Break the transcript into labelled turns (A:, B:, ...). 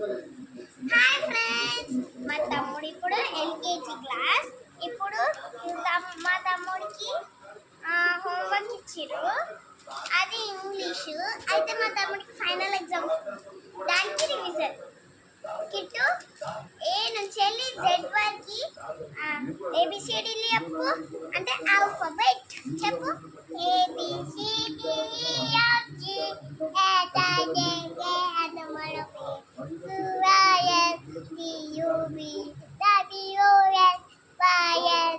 A: Hi friends మా తమ్ముడు ఇప్పుడు ఎల్కేజీ క్లాస్ ఇప్పుడు మా తమ్ముడికి హోంవర్క్ ఇచ్చారు అది ఇంగ్లీషు అయితే మా తమ్ముడికి ఫైనల్ ఎగ్జామ్ దానికి రివిజన్ కిట్టు ఏ నుంచి వెళ్ళి జెడ్ వరకు ఏబిసిడీలు చెప్పు. అంటే ఆల్ఫాబెట్ చెప్పు.